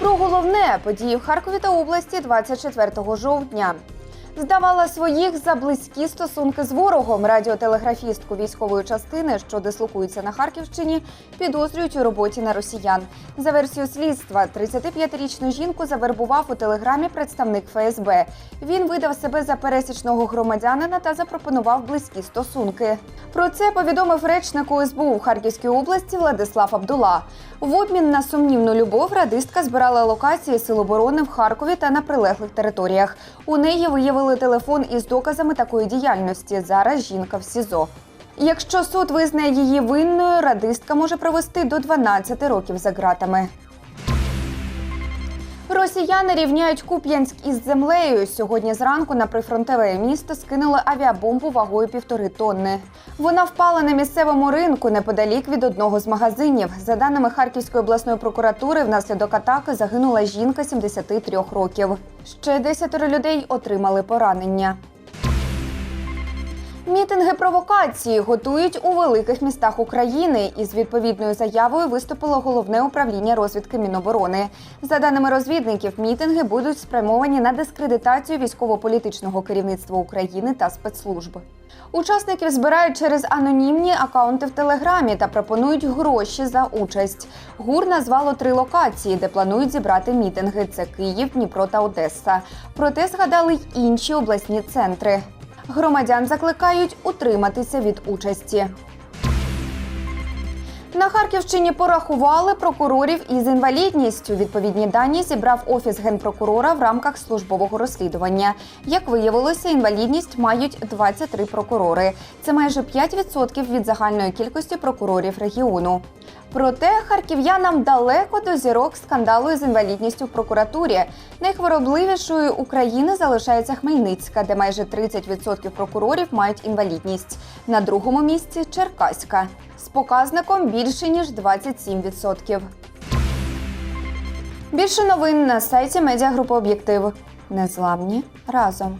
Про головне події в Харкові та області 24 жовтня. Здавала своїх за близькі стосунки з ворогом. Радіотелеграфістку військової частини, що дислокується на Харківщині, підозрюють у роботі на росіян. За версією слідства, 35-річну жінку завербував у телеграмі представник ФСБ. Він видав себе за пересічного громадянина та запропонував близькі стосунки. Про це повідомив речник ОСБУ в Харківській області Владислав Абдула. В обмін на сумнівну любов радистка збирала локації сил оборони в Харкові та на прилеглих територіях. У неї виявили телефон із доказами такої діяльності. Зараз жінка в СІЗО. Якщо суд визнає її винною, радистка може провести до 12 років за ґратами. Росіяни рівняють Куп'янськ із землею. Сьогодні зранку на прифронтове місто скинули авіабомбу вагою півтори тонни. Вона впала на місцевому ринку неподалік від одного з магазинів. За даними Харківської обласної прокуратури, внаслідок атаки загинула жінка 73 років. Ще десятеро людей отримали поранення. Мітинги провокації готують у великих містах України. Із відповідною заявою виступило головне управління розвідки Міноборони. За даними розвідників, мітинги будуть спрямовані на дискредитацію військово-політичного керівництва України та спецслужб. Учасників збирають через анонімні акаунти в Телеграмі та пропонують гроші за участь. ГУР назвало три локації, де планують зібрати мітинги: це Київ, Дніпро та Одеса. Проте згадали й інші обласні центри. Громадян закликають утриматися від участі. На Харківщині порахували прокурорів із інвалідністю. Відповідні дані зібрав офіс генпрокурора в рамках службового розслідування. Як виявилося, інвалідність мають 23 прокурори. Це майже 5% від загальної кількості прокурорів регіону. Проте харків'янам далеко до зірок скандалу з інвалідністю в прокуратурі. Найхворобливішою України залишається Хмельницька, де майже 30% прокурорів мають інвалідність. На другому місці Черкаська з показником більше ніж 27%. Більше новин на сайті медіагрупи Об'єктив. Незламні разом.